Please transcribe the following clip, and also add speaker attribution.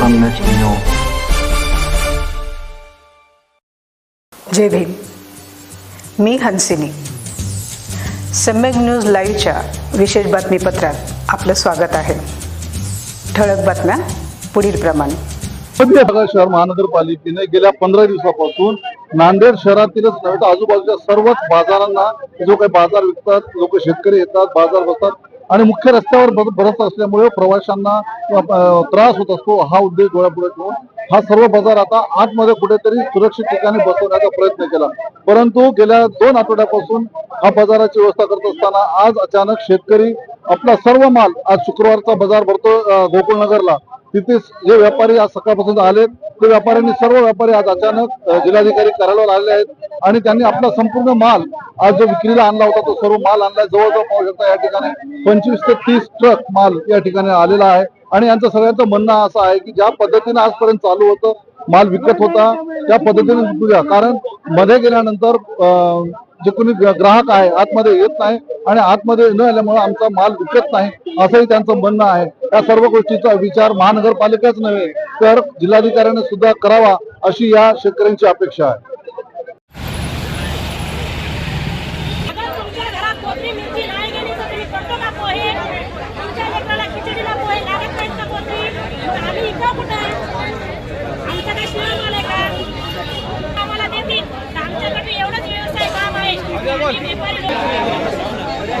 Speaker 1: Chinyo.
Speaker 2: जय भीम. मी हंसिनी. सम्यक news लाईव्हच्या विशेष बातमीपत्रात आपलं स्वागत आहे. ठळक बातम्या पुढील प्रमाणे.
Speaker 3: मध्य भागात शहर महानगरपालिकेने गेल्या पंधरा दिवसापासून नांदेड शहरातीलच नव्हे तर आजूबाजूच्या सर्वच बाजारांना जो काही बाजार विकतात लोक शेतकरी येतात बाजार बसतात आणि मुख्य रस्त्यावर भरत असल्यामुळे प्रवाशांना त्रास होत असतो. हा उद्देश डोळ्यापुढे ठेवून हा सर्व बाजार आता आतमध्ये कुठेतरी सुरक्षित ठिकाणी बसवण्याचा प्रयत्न केला. परंतु गेल्या दोन आठवड्यापासून हा बाजाराची व्यवस्था करत असताना आज अचानक शेतकरी आपला सर्व माल आज शुक्रवारचा बाजार भरतो गोकुळनगरला. तिथे जे व्यापारी आज सकाळपासून आले ते व्यापाऱ्यांनी सर्व व्यापारी आज अचानक जिल्हाधिकारी कार्यालयावर आलेले आहेत आणि त्यांनी आपला संपूर्ण माल आज जो विक्रीला आणला होता तो सर्व माल आणलाय जवळजवळ पाहू शकता या ठिकाणी पंचवीस ते तीस ट्रक माल या ठिकाणी आलेला आहे. आणि यांचं सगळ्यांचं म्हणणं असं आहे की ज्या पद्धतीने आजपर्यंत चालू होतं माल विकत होता त्या पद्धतीने कारण मध्ये गेल्यानंतर अं, जे कोणी ग्राहक आहे आतमध्ये येत नाही आणि आतमध्ये न आल्यामुळे आमचा माल विकत नाही असंही त्यांचं म्हणणं आहे. या सर्व गोष्टीचा विचार महानगरपालिकाच नव्हे तर जिल्हाधिकाऱ्याने सुद्धा करावा अशी या शेतकऱ्यांची अपेक्षा
Speaker 4: आहे. आम्ही व्यापारी लोक-